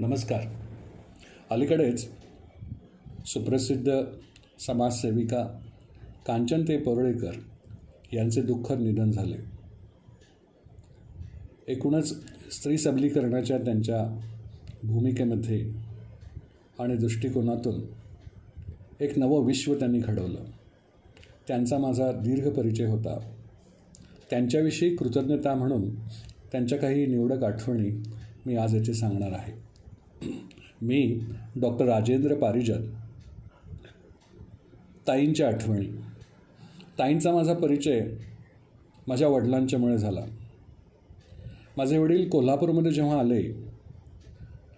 नमस्कार. अलीकडेच सुप्रसिद्ध समाजसेविका कांचनते परळेकर यांचे दुःखद निधन झाले. एकूणच स्त्री सबलीकरणाच्या त्यांच्या भूमिकेमध्ये आणि दृष्टिकोनातून एक नवं विश्व त्यांनी घडवलं. त्यांचा माझा दीर्घ परिचय होता. त्यांच्याविषयी कृतज्ञता म्हणून त्यांच्या काही निवडक आठवणी मी आज येथे सांगणार आहे. मी डॉक्टर राजेंद्र पारिजत. ताईंच्या आठवणी. ताईंचा माझा परिचय माझ्या वडिलांच्यामुळे झाला. माझे वडील कोल्हापूरमध्ये जेव्हा आले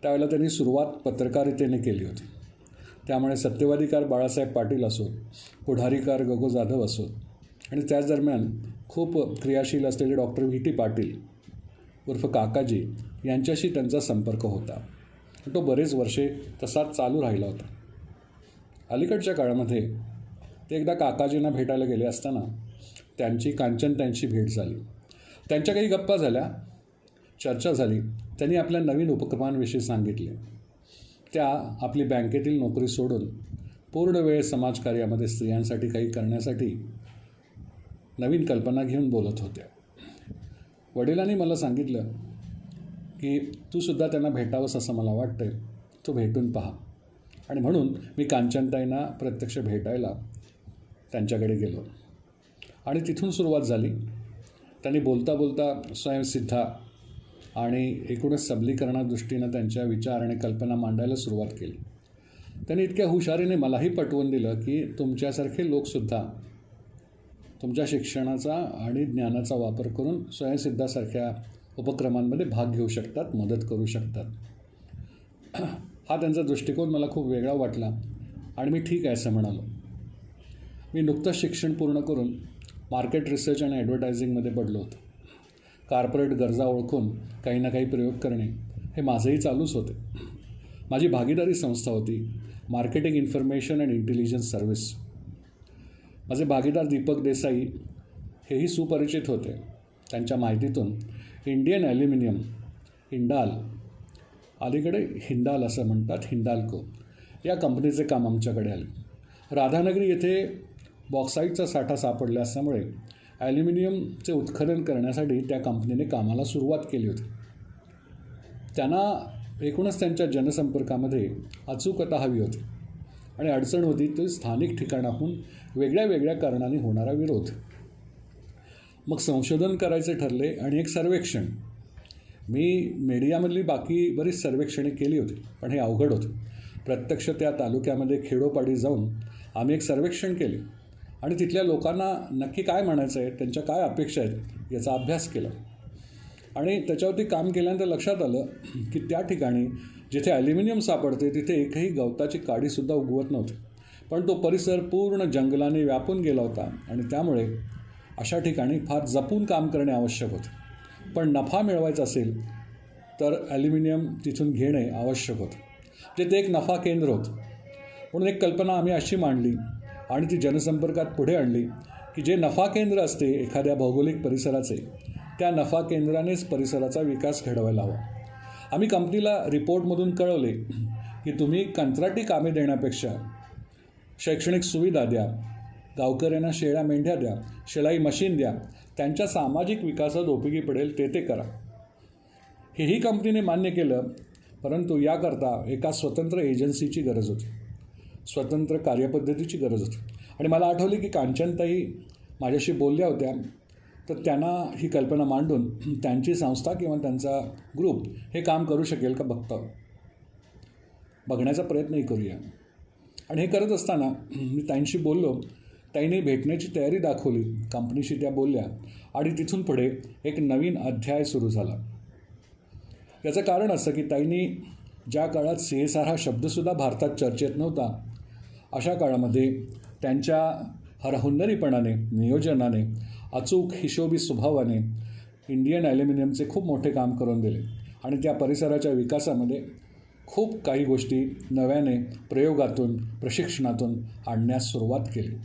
त्यावेळेला त्यांनी सुरुवात पत्रकारितेने केली होती. त्यामुळे सत्यवादीकार बाळासाहेब पाटील असोत पुढारीकार गगो जाधव असोत आणि त्याच दरम्यान खूप क्रियाशील असलेले डॉक्टर व्ही टी पाटील उर्फ काकाजी यांच्याशी त्यांचा संपर्क होता. तो बरेच वर्षे तसाच चालू राहिला होता. अलीकडच्या काळामध्ये ते एकदा काकाजींना भेटायला गेले असताना त्यांची कांचन त्यांची भेट झाली. त्यांच्या काही गप्पा झाल्या चर्चा झाली. त्यांनी आपल्या नवीन उपक्रमांविषयी सांगितले. त्या आपली बँकेतील नोकरी सोडून पूर्ण वेळ समाजकार्यामध्ये स्त्रियांसाठी काही करण्यासाठी नवीन कल्पना घेऊन बोलत होत्या. वडिलांनी मला सांगितलं की तूसुद्धा त्यांना भेटावंस असं मला वाटतंय. तू भेटून पहा. आणि म्हणून मी कांचनताईंना प्रत्यक्ष भेटायला त्यांच्याकडे गेलो. आणि तिथून सुरुवात झाली. त्यांनी बोलता बोलता स्वयंसिद्धा आणि एकूणच सबलीकरणादृष्टीनं त्यांच्या विचार आणि कल्पना मांडायला सुरुवात केली. त्यांनी इतक्या हुशारीने मलाही पटवून दिलं की तुमच्यासारखे लोकसुद्धा तुमच्या शिक्षणाचा आणि ज्ञानाचा वापर करून स्वयंसिद्धासारख्या उपक्रमांमध्ये भाग घेऊ शकतात मदत करू शकतात. हा त्यांचा दृष्टिकोन मला खूप वेगळा वाटला आणि मी ठीक आहे असं म्हणालो. मी नुकतंच शिक्षण पूर्ण करून मार्केट रिसर्च आणि ॲडव्हर्टायझिंगमध्ये पडलो होतो. कार्पोरेट गरजा ओळखून काही ना काही प्रयोग करणे हे माझंही चालूच होते. माझी भागीदारी संस्था होती marketing information and intelligence service. माझे भागीदार दीपक देसाई हेही सुपरिचित होते. त्यांच्या माहितीतून इंडियन ॲल्युमिनियम हिंडाल अलीकडे हिंडाल असं म्हणतात हिंडाल्को. या कंपनीचे काम आमच्याकडे आले. राधानगरी येथे बॉक्साईटचा साठा सापडला असल्यामुळे ॲल्युमिनियमचे उत्खनन करण्यासाठी त्या कंपनीने कामाला सुरुवात केली होती. त्यांना एकूणच त्यांच्या जनसंपर्कामध्ये अचूकता हवी होती आणि अडचण होती ती स्थानिक ठिकाणाहून वेगळ्या वेगळ्या कारणाने होणारा विरोध. मग संशोधन करायचे ठरले आणि एक सर्वेक्षण. मी मीडियामधली बाकी बरीच सर्वेक्षणे केली होती पण हे अवघड होतं. प्रत्यक्ष त्या तालुक्यामध्ये खेडोपाडी जाऊन आम्ही एक सर्वेक्षण केले. आणि तिथल्या लोकांना नक्की काय म्हणायचं आहे त्यांच्या काय अपेक्षा आहेत याचा अभ्यास केला. आणि त्याच्यावरती काम केल्यानंतर लक्षात आलं की त्या ठिकाणी जिथे ॲल्युमिनियम सापडते तिथे एकही गवताची काडीसुद्धा उगवत नव्हती. पण तो परिसर पूर्ण जंगलाने व्यापून गेला होता आणि त्यामुळे अशा ठिकाणी फार जपून काम करणे आवश्यक होते. पण नफा मिळवायचा असेल तर ॲल्युमिनियम तिथून घेणे आवश्यक होतं. जे म्हणजे ते एक नफा केंद्र होतं. म्हणून एक कल्पना आम्ही अशी मांडली आणि ती जनसंपर्कात पुढे आणली की जे नफा केंद्र असते एखाद्या भौगोलिक परिसराचे त्या नफा केंद्रानेच परिसराचा विकास घडवायला हवा. आम्ही कंपनीला रिपोर्टमधून कळवले की तुम्ही कंत्राटी कामे देण्यापेक्षा शैक्षणिक सुविधा द्या गावकऱ्यांना शेळ्या मेंढ्या द्या शिलाई मशीन द्या त्यांच्या सामाजिक विकासात उपयोगी पडेल ते ते करा. हेही कंपनीने मान्य केलं परंतु याकरता एका स्वतंत्र एजन्सीची गरज होती. स्वतंत्र कार्यपद्धतीची गरज होती. आणि मला आठवले की कांचनताई माझ्याशी बोलल्या होत्या तर त्यांना ही कल्पना मांडून त्यांची संस्था किंवा त्यांचा ग्रुप हे काम करू शकेल का बघता? बघण्याचा प्रयत्नही करूया. आणि हे करत असताना मी त्यांशी बोललो ताईने भेटण्याची तयारी दाखवली. कंपनीशी त्या बोलल्या आणि तिथून पुढे एक नवीन अध्याय सुरू झाला. याचं कारण असं की ताईंनी ज्या काळात सी एस आर हा शब्दसुद्धा भारतात चर्चेत नव्हता अशा काळामध्ये त्यांच्या हरहुन्नरीपणाने नियोजनाने अचूक हिशोबी स्वभावाने इंडियन ॲल्युमिनियमचे खूप मोठे काम करून दिले आणि त्या परिसराच्या विकासामध्ये खूप काही गोष्टी नव्याने प्रयोगातून प्रशिक्षणातून आणण्यास सुरुवात केली.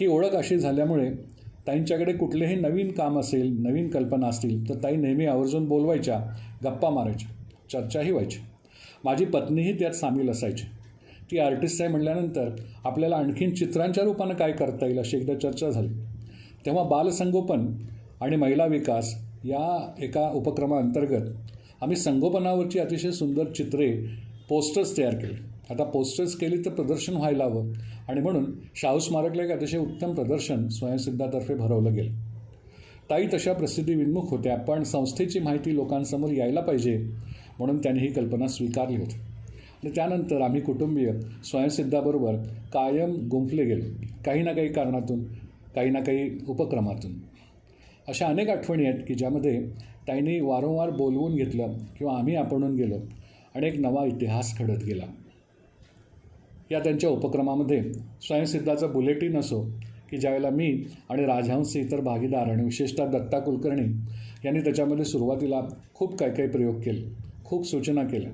ही ओळख अशी झाल्यामुळे ताईंच्याकडे कुठलेही नवीन काम असेल नवीन कल्पना असतील तर ताई नेहमी आवर्जून बोलवायच्या गप्पा मारायच्या चर्चाही व्हायची. माझी पत्नीही त्यात सामील असायची. ती आर्टिस्ट आहे म्हटल्यानंतर आपल्याला आणखीन चित्रांच्या रूपानं काय करता येईल अशी एकदा चर्चा झाली. तेव्हा बालसंगोपन आणि महिला विकास या एका उपक्रमाअंतर्गत आम्ही संगोपनावरची अतिशय सुंदर चित्रे पोस्टर्स तयार केले. आता पोस्टर्स केली तर प्रदर्शन व्हायला हवं. आणि म्हणून शाहू स्मारकला एक अतिशय उत्तम प्रदर्शन स्वयंसिद्धातर्फे भरवलं गेलं. ताई तशा प्रसिद्धी विन्मुख होत्या पण संस्थेची माहिती लोकांसमोर यायला पाहिजे म्हणून त्यांनी ही कल्पना स्वीकारली होती. आणि त्यानंतर आम्ही कुटुंबीय स्वयंसिद्धाबरोबर कायम गुंफले गेलो काही ना काही कारणातून काही ना काही उपक्रमातून. अशा अनेक आठवणी आहेत की ज्यामध्ये ताईंनी वारंवार बोलवून घेतलं किंवा आम्ही आपणून गेलो आणि एक नवा इतिहास घडत गेला. या त्यांच्या उपक्रमामध्ये स्वयंसिद्धाचं बुलेटिन असो की ज्यावेळेला मी आणि राजहंस इतर भागीदार आणि विशेषतः दत्ता कुलकर्णी यांनी त्याच्यामध्ये सुरुवातीला खूप काही काही प्रयोग केले खूप सूचना केल्या.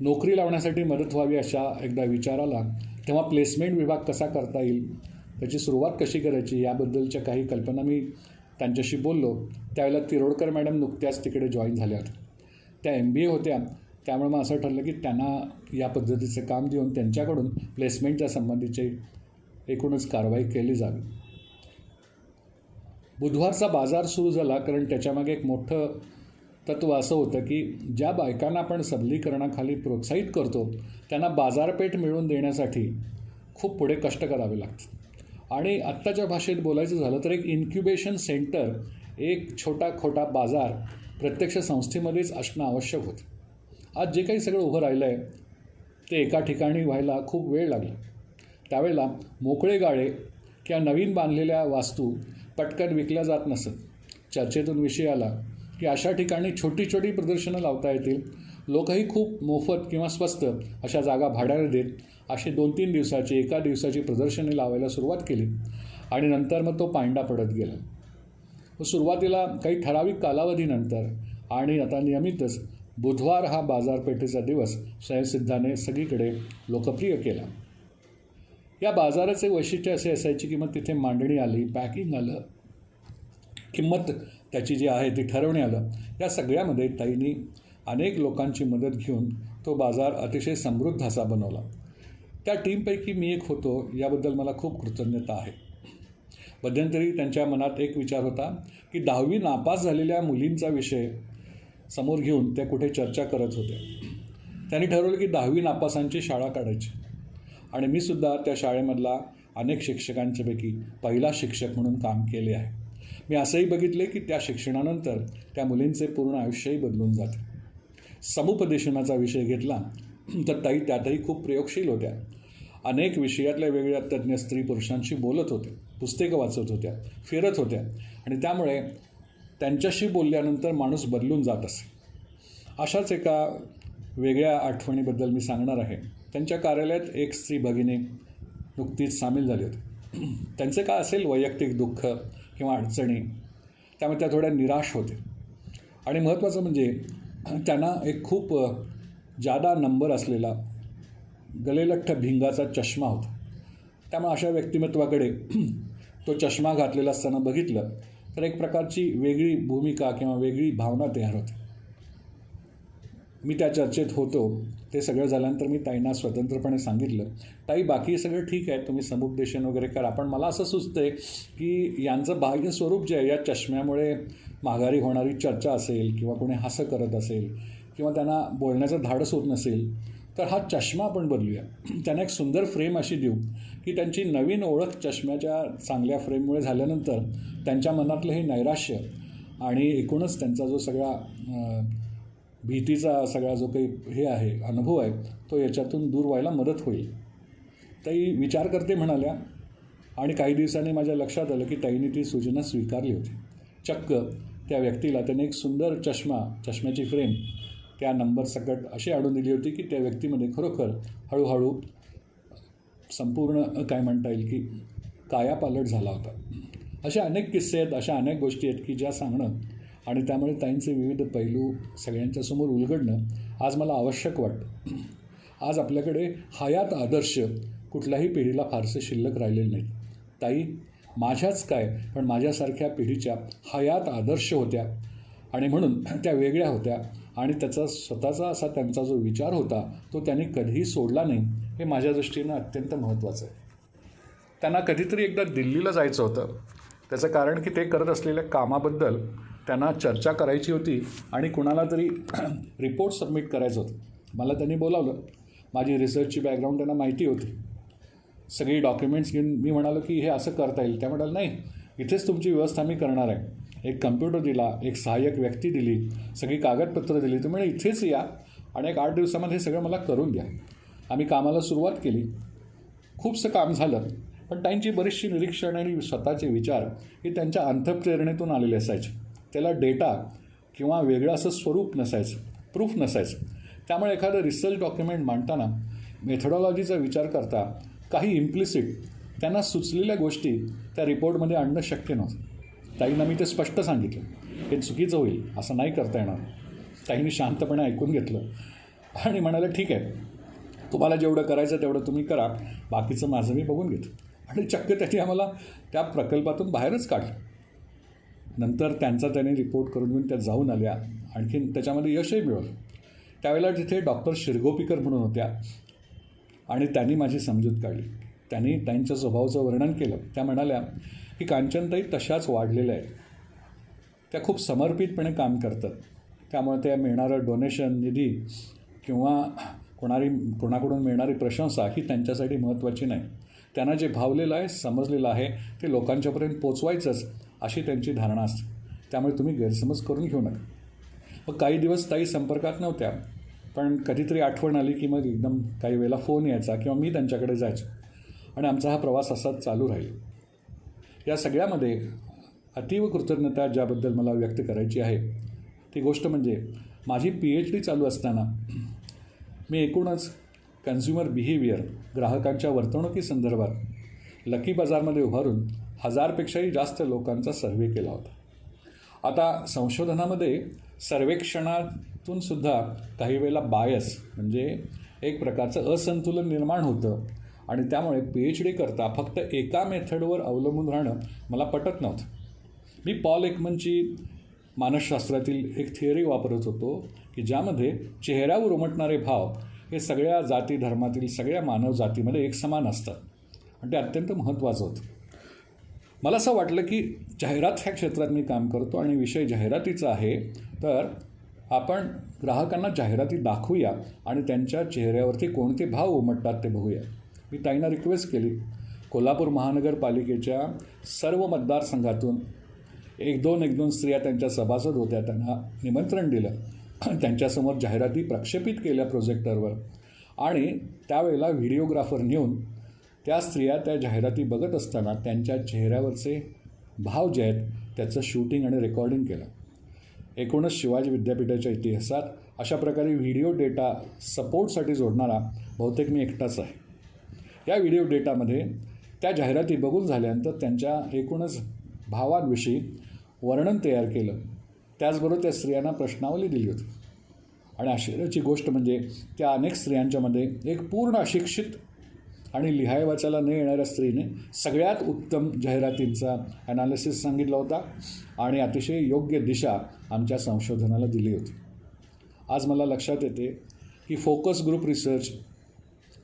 नोकरी लावण्यासाठी मदत व्हावी अशा एकदा विचाराला तेव्हा प्लेसमेंट विभाग कसा करता येईल त्याची सुरुवात कशी करायची याबद्दलच्या काही कल्पना मी त्यांच्याशी बोललो. त्यावेळेला तिरोडकर मॅडम नुकत्याच तिकडे जॉईन झाल्या होत्या. त्या एम बी ए होत्या. त्यामुळे मग असं ठरलं की त्यांना या पद्धतीचं काम देऊन त्यांच्याकडून प्लेसमेंटच्या संबंधीची एकूणच कारवाई केली जावी. बुधवारचा बाजार सुरू झाला कारण त्याच्यामागे एक मोठं तत्व असं होतं की ज्या बायकांना आपण सबलीकरणाखाली प्रोत्साहित करतो त्यांना बाजारपेठ मिळवून देण्यासाठी खूप पुढे कष्ट करावे लागतात. आणि आत्ताच्या भाषेत बोलायचं झालं तर एक इन्क्युबेशन सेंटर एक छोटा खोटा बाजार प्रत्यक्ष संस्थेमध्येच असणं आवश्यक होतं. आज जे काही सगळं उभं राहिलं आहे ते एका ठिकाणी व्हायला खूप वेळ लागला. त्यावेळेला मोकळे गाळे किंवा नवीन बांधलेल्या वास्तू पटकन विकल्या जात नसत. चर्चेतून विषय आला की अशा ठिकाणी छोटी छोटी प्रदर्शनं लावता येतील. लोकही खूप मोफत किंवा स्वस्त अशा जागा भाड्याने देत असे दोन तीन दिवसाची एका दिवसाची प्रदर्शने लावायला सुरुवात केली आणि नंतर मग तो पांडा पडत गेला. सुरुवातीला काही ठराविक कालावधीनंतर आणि आता नियमितच बुधवार हा बाजारपेठेचा दिवस स्वयंसिद्धाने सगळीकडे लोकप्रिय केला. या बाजाराचे वैशिष्ट्य असे असायचे की मग तिथे मांडणी आली पॅकिंग आलं किंमत त्याची जी आहे ती ठरवणे आलं. या सगळ्यामध्ये ताईंनी अनेक लोकांची मदत घेऊन तो बाजार अतिशय समृद्ध असा बनवला. त्या टीमपैकी मी एक होतो याबद्दल मला खूप कृतज्ञता आहे. मध्यंतरी त्यांच्या मनात एक विचार होता की दहावी नापास झालेल्या मुलींचा विषय समोर घेऊन त्या कुठे चर्चा करत होत्या. त्यांनी ठरवलं की दहावी नापासांची शाळा काढायची. आणि मी सुद्धा त्या शाळेमधला अनेक शिक्षकांच्यापैकी पहिला शिक्षक म्हणून काम केले आहे. मी असंही बघितले की त्या शिक्षणानंतर त्या मुलींचे पूर्ण आयुष्यही बदलून जाते. समुपदेशनाचा विषय घेतला तर ताई त्यातही खूप प्रयोगशील होत्या. अनेक विषयातल्या वेगळ्या तज्ज्ञ स्त्री पुरुषांशी बोलत होते पुस्तकं वाचत होत्या फिरत होत्या. आणि त्यामुळे त्यांच्याशी बोलल्यानंतर माणूस बदलून जात असे. अशाच एका वेगळ्या आठवणीबद्दल मी सांगणार आहे. त्यांच्या कार्यालयात एक स्त्री भगिनी नुकतीच सामील झाली होती. त्यांचे काय असेल वैयक्तिक दुःख किंवा अडचणी त्यामुळे त्या थोड्या निराश होते. आणि महत्त्वाचं म्हणजे त्यांना एक खूप जादा नंबर असलेला गलेलठ्ठ भिंगाचा चष्मा होता. त्यामुळे अशा व्यक्तिमत्वाकडे तो चष्मा घातलेला असताना बघितलं तर एक प्रकारची वेगळी भूमिका किंवा वेगळी भावना तयार होते. मी त्या चर्चेत होतो ते सगळं झाल्यानंतर मी ताईंना स्वतंत्रपणे सांगितलं ताई बाकी सगळं ठीक आहे तुम्ही समुपदेशन वगैरे करा पण मला असं सुचतंय की यांचं बाह्य स्वरूप जे आहे या चष्म्यामुळे माघारी होणारी चर्चा असेल किंवा कोणी हसं करत असेल किंवा त्यांना बोलण्याचं धाडस होत नसेल तर हा चष्मा आपण बदलूया. त्यांना एक सुंदर फ्रेम अशी देऊ की त्यांची नवीन ओळख चष्म्याच्या चांगल्या फ्रेममुळे झाल्यानंतर त्यांच्या मनातलं हे नैराश्य आणि एकूणच त्यांचा जो सगळा भीतीचा सगळा जो काही हे आहे अनुभव आहे तो याच्यातून दूर व्हायला मदत होईल. ताई विचार करते म्हणाल्या आणि काही दिवसांनी माझ्या लक्षात आलं की ताईने ती सूचना स्वीकारली होती. चक्क त्या व्यक्तीला त्याने एक सुंदर चष्मा चष्म्याची फ्रेम त्या नंबरसकट अशी आढळून दिली होती की त्या व्यक्तीमध्ये खरोखर हळूहळू संपूर्ण काय म्हणता येईल की कायापालट झाला होता. अशा अनेक किस्से आहेत अशा अनेक गोष्टी आहेत की ज्या सांगणं आणि त्यामुळे ताईंचे विविध पैलू सगळ्यांच्यासमोर उलगडणं आज मला आवश्यक वाटतं. आज आपल्याकडे हयात आदर्श कुठल्याही पिढीला फारसे शिल्लक राहिलेले नाहीत. ताई माझ्याच काय पण माझ्यासारख्या पिढीच्या हयात आदर्श होत्या आणि म्हणून त्या वेगळ्या होत्या. आणि त्याचा स्वतःचा असा त्यांचा जो विचार होता तो त्यांनी कधीही सोडला नाही हे माझ्या दृष्टीनं अत्यंत महत्त्वाचं आहे. त्यांना कधीतरी एकदा दिल्लीला जायचं होतं. त्याचं कारण की ते करत असलेल्या कामाबद्दल त्यांना चर्चा करायची होती आणि कुणाला तरी रिपोर्ट सबमिट करायचं होतं. मला त्यांनी बोलावलं. माझी रिसर्चची बॅकग्राऊंड त्यांना माहिती होती. सगळी डॉक्युमेंट्स घेऊन मी म्हणालो की हे असं करता येईल. त्या म्हणाल नाही इथेच तुमची व्यवस्था मी करणार आहे. एक कम्प्युटर दिला एक सहाय्यक व्यक्ती दिली सगळी कागदपत्रं दिली. तुम्ही इथेच या आणि एक आठ दिवसामध्ये हे सगळं मला करून द्या. आम्ही कामाला सुरुवात केली. खूपसं काम झालं पण त्यांची बरीचशी निरीक्षण आणि स्वतःचे विचार हे त्यांच्या अंतप्रेरणेतून आलेले असायचे. त्याला डेटा किंवा वेगळं असं स्वरूप नसायचं प्रूफ नसायचं. त्यामुळे एखादं रिसर्च डॉक्युमेंट मांडताना मेथडॉलॉजीचा विचार करता काही इम्प्लिसिट त्यांना सुचलेल्या गोष्टी त्या रिपोर्टमध्ये आणणं शक्य नव्हतं. ताईंना मी ते स्पष्ट सांगितलं. हे चुकीचं होईल असं नाही करता येणार. ताईंनी शांतपणे ऐकून घेतलं. आणि म्हणाले ठीक आहे. तुम्हाला जेवढं करायचं तेवढं तुम्ही करा. बाकीचं माझं मी बघून घेतो. आणि चक्क त्याची आम्हाला त्या प्रकल्पातून बाहेरच काढलं. नंतर त्यांचा त्याने रिपोर्ट करून घेऊन त्या जाऊन आल्या. आणखीन त्याच्यामध्ये यशही मिळवलं त्यावेळेला तिथे डॉक्टर शिरगोपीकर म्हणून होत्या. आणि त्यांनी माझी समजूत काढली. त्यांनी त्यांच्या स्वभावाचं वर्णन केलं. त्या म्हणाल्या ही कांचनताई तशाच वाढलेल्या आहेत. त्या खूप समर्पितपणे काम करतात. त्यामुळे त्या मिळणारं डोनेशन निधी किंवा कोणारी कोणाकडून मिळणारी प्रशंसा ही त्यांच्यासाठी महत्त्वाची नाही. त्यांना जे भावलेलं आहे समजलेलं आहे ते लोकांच्यापर्यंत पोचवायचंच अशी त्यांची धारणा असते. त्यामुळे तुम्ही गैरसमज करून घेऊ नका. मग काही दिवस ताई संपर्कात नव्हत्या पण कधीतरी आठवण आली की मग एकदम काही वेळेला फोन यायचा किंवा मी त्यांच्याकडे जायचो. आणि आमचा हा प्रवास असाच चालू राहील. या सगळ्यामध्ये अतीव कृतज्ञता ज्याबद्दल मला व्यक्त करायची आहे ती गोष्ट म्हणजे माझी पी एच डी चालू असताना मी एकूणच कन्झ्युमर बिहेवियर ग्राहकांच्या वर्तणुकीसंदर्भात लकी बाजारमध्ये उभारून हजारपेक्षाही जास्त लोकांचा सर्वे केला होता. आता संशोधनामध्ये सर्वेक्षणातून सुद्धा काही वेळेला बायस म्हणजे एक प्रकारचं असंतुलन निर्माण होतं. आणि त्यामुळे पी एच डी करता फक्त एका मेथडवर अवलंबून राहणं मला पटत नव्हतं. मी पॉल एकमनची मानसशास्त्रातील एक थिअरी वापरत होतो की ज्यामध्ये चेहऱ्यावर उमटणारे भाव हे सगळ्या जाती धर्मातील सगळ्या मानव जातीमध्ये एक समान असतात. आणि ते अत्यंत महत्त्वाचं होतं. मला असं वाटलं की जाहिरात ह्या क्षेत्रात मी काम करतो आणि विषय जाहिरातीचा आहे तर आपण ग्राहकांना जाहिराती दाखवूया आणि त्यांच्या चेहऱ्यावरती कोणते भाव उमटतात ते बघूया. मी ताईंना रिक्वेस्ट केली. कोल्हापूर महानगरपालिकेच्या सर्व मतदारसंघातून एक दोन एक दोन स्त्रिया त्यांच्या सभासद होत्या. त्यांना निमंत्रण दिलं. त्यांच्यासमोर जाहिराती प्रक्षेपित केल्या प्रोजेक्टरवर आणि त्यावेळेला व्हिडिओग्राफर नेऊन त्या स्त्रिया त्या जाहिराती बघत असताना त्यांच्या चेहऱ्यावरचे भाव जे आहेत त्याचं शूटिंग आणि रेकॉर्डिंग केलं. एकूणच शिवाजी विद्यापीठाच्या इतिहासात अशा प्रकारे व्हिडिओ डेटा सपोर्टसाठी जोडणारा बहुतेक मी एकटाच आहे. या व्हिडिओ डेटामध्ये त्या जाहिराती बघून झाल्यानंतर त्यांच्या एकूणच भावांविषयी वर्णन तयार केलं. त्याचबरोबर त्या स्त्रियांना प्रश्नावली दिली होती. आणि आश्चर्याची गोष्ट म्हणजे त्या अनेक स्त्रियांच्यामध्ये एक पूर्ण अशिक्षित आणि लिहाय वाचायला न येणाऱ्या स्त्रीने सगळ्यात उत्तम जाहिरातींचा ॲनालिसिस सांगितला होता आणि अतिशय योग्य दिशा आमच्या संशोधनाला दिली होती. आज मला लक्षात येते की फोकस ग्रुप रिसर्च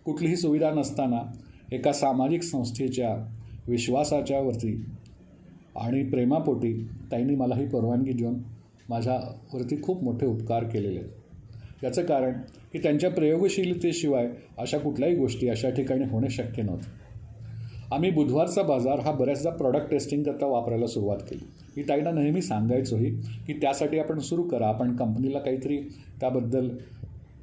कुठलीही सुविधा नसताना एका सामाजिक संस्थेच्या विश्वासाच्या वरती आणि प्रेमापोटी ताईंनी मला ही परवानगी देऊन माझ्यावरती खूप मोठे उपकार केलेले आहेत. याचं कारण की त्यांच्या प्रयोगशीलतेशिवाय अशा कुठल्याही गोष्टी अशा ठिकाणी होणे शक्य नव्हतं. आम्ही बुधवारचा बाजार हा बऱ्याचदा प्रॉडक्ट टेस्टिंगकरता वापरायला सुरुवात केली. ही ताईंना नेहमी सांगायचोही की त्यासाठी आपण सुरू करा. आपण कंपनीला काहीतरी त्याबद्दल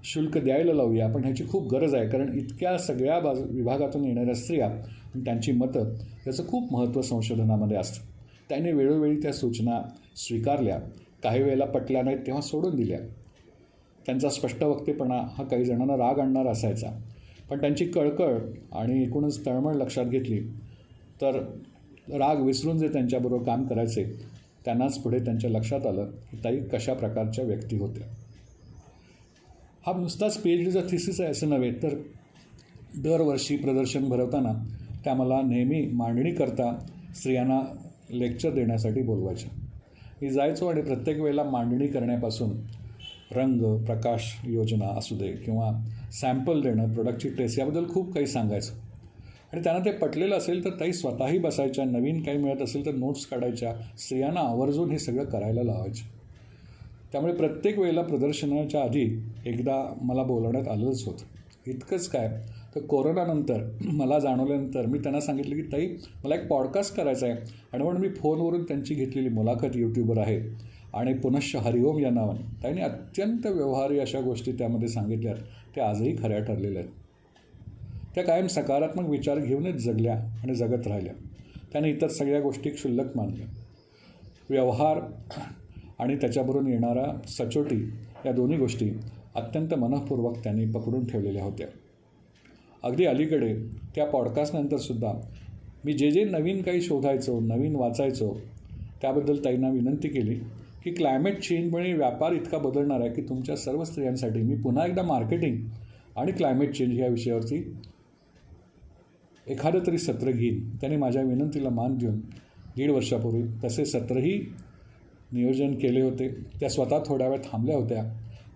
शुल्क द्यायला लावूया. पण ह्याची खूप गरज आहे. कारण इतक्या सगळ्या बाजू विभागातून येणाऱ्या स्त्रिया आणि त्यांची मतं याचं खूप महत्त्व संशोधनामध्ये असतं. त्याने वेळोवेळी त्या सूचना स्वीकारल्या. काही वेळेला पटल्या नाहीत तेव्हा सोडून दिल्या. त्यांचा स्पष्ट वक्तेपणा हा काही जणांना राग आणणार असायचा. पण त्यांची कळकळ आणि एकूणच तळमळ लक्षात घेतली तर राग विसरून जे त्यांच्याबरोबर काम करायचे त्यांनाच पुढे त्यांच्या लक्षात आलं की ताई कशा प्रकारच्या व्यक्ती होत्या. हा नुसताच पी एच डीचा थिसिस आहे असं नव्हे तर दरवर्षी प्रदर्शन भरवताना त्या मला नेहमी मांडणी करता स्त्रियांना लेक्चर देण्यासाठी बोलवायच्या. मी जायचो आणि प्रत्येक वेळेला मांडणी करण्यापासून रंग प्रकाश योजना असू दे किंवा सॅम्पल देणं प्रोडक्टची टेस्ट याबद्दल खूप काही सांगायचं. आणि त्यांना ते पटलेलं असेल तर ताई स्वतःही बसायच्या नवीन काही मिळत असेल तर नोट्स काढायच्या स्त्रियांना आवर्जून हे सगळं करायला लावायचे. त्यामुळे प्रत्येक वेळेला प्रदर्शनाच्या आधी एकदा मला बोलवण्यात आलंच होतं. इतकंच काय. तर कोरोनानंतर मला जाणवल्यानंतर मी त्यांना सांगितलं की ताई मला एक पॉडकास्ट करायचा आहे. आणि म्हणून मी फोनवरून त्यांची घेतलेली मुलाखत यूट्यूबर आहे. आणि पुनश्च हरिओम या नावाने. त्यांनी अत्यंत व्यवहारी अशा गोष्टी त्यामध्ये सांगितल्यात. त्या आजही खऱ्या ठरलेल्या आहेत. त्या कायम सकारात्मक विचार घेऊनच जगल्या आणि जगत राहिल्या. त्याने इतर सगळ्या गोष्टी क्षुल्लक मानल्या. व्यवहार आणि त्याच्याबरोबर येणारा सचोटी या दोन्ही गोष्टी अत्यंत मनःपूर्वक त्यांनी पकडून ठेवलेल्या होत्या. अगदी अलीकडे त्या पॉडकास्टनंतरसुद्धा मी जे जे नवीन काही शोधायचो नवीन वाचायचो त्याबद्दल ताईंना विनंती केली की क्लायमेट चेंजमुळे व्यापार इतका बदलणार आहे की तुमच्या सर्व स्त्रियांसाठी मी पुन्हा एकदा मार्केटिंग आणि क्लायमेट चेंज या विषयावरती एखादं तरी सत्र घेईन. त्याने माझ्या विनंतीला मान देऊन दीड वर्षापूर्वी तसे सत्रही नियोजन केले होते. त्या स्वतः थोड्या वेळ थांबल्या होत्या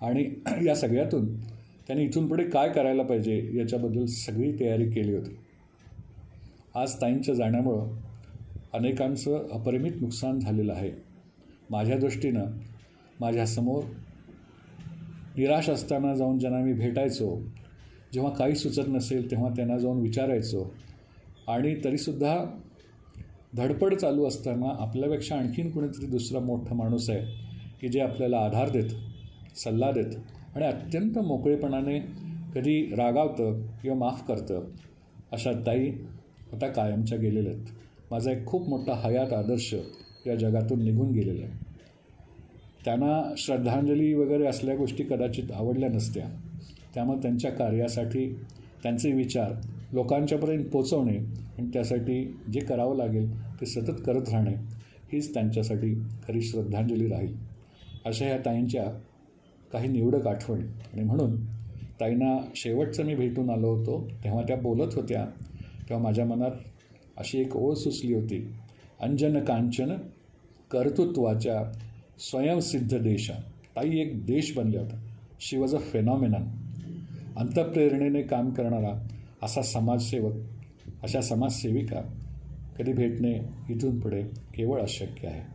आणि या सगळ्यातून त्यांनी इथून पुढे काय करायला पाहिजे याच्याबद्दल सगळी तयारी केली होती. आज ताईंच्या जाण्यामुळं अनेकांचं अपरिमित नुकसान झालेलं आहे. माझ्या दृष्टीनं माझ्यासमोर निराश असताना जाऊन ज्यांना मी भेटायचो जेव्हा काही सुचत नसेल तेव्हा त्यांना जाऊन विचारायचो आणि तरीसुद्धा धडपड चालू असताना आपल्यापेक्षा आणखीन कुणीतरी दुसरा मोठा माणूस आहे की जे आपल्याला आधार देत सल्ला देत आणि अत्यंत मोकळेपणाने कधी रागावतं किंवा माफ करतं अशा ताई आता कायमच्या गेलेल्या आहेत. माझा एक खूप मोठा हयात आदर्श या जगातून निघून गेलेला आहे. त्यांना श्रद्धांजली वगैरे असल्या गोष्टी कदाचित आवडल्या नसत्या. त्यामुळे त्यांच्या कार्यासाठी त्यांचे विचार लोकांच्यापर्यंत पोचवणे आणि त्यासाठी जे करावं लागेल ते सतत करत राहणे हीच त्यांच्यासाठी खरी श्रद्धांजली राहील. अशा ह्या ताईंच्या काही निवडक आठवणी. आणि म्हणून ताईंना शेवटचं मी भेटून आलो होतो तेव्हा त्या बोलत होत्या तेव्हा माझ्या मनात अशी एक ओळ सुचली होती. अंजन कांचन कर्तृत्वाच्या स्वयंसिद्ध देशा. ताई एक देश बनल्या होता शी वॉज अ फेनॉमिनन अंतप्रेरणेने काम करणारा असा समाजसेवक अशा समाजसेविका कधी भेटणे इथून पुढे केवळ अशक्य आहे.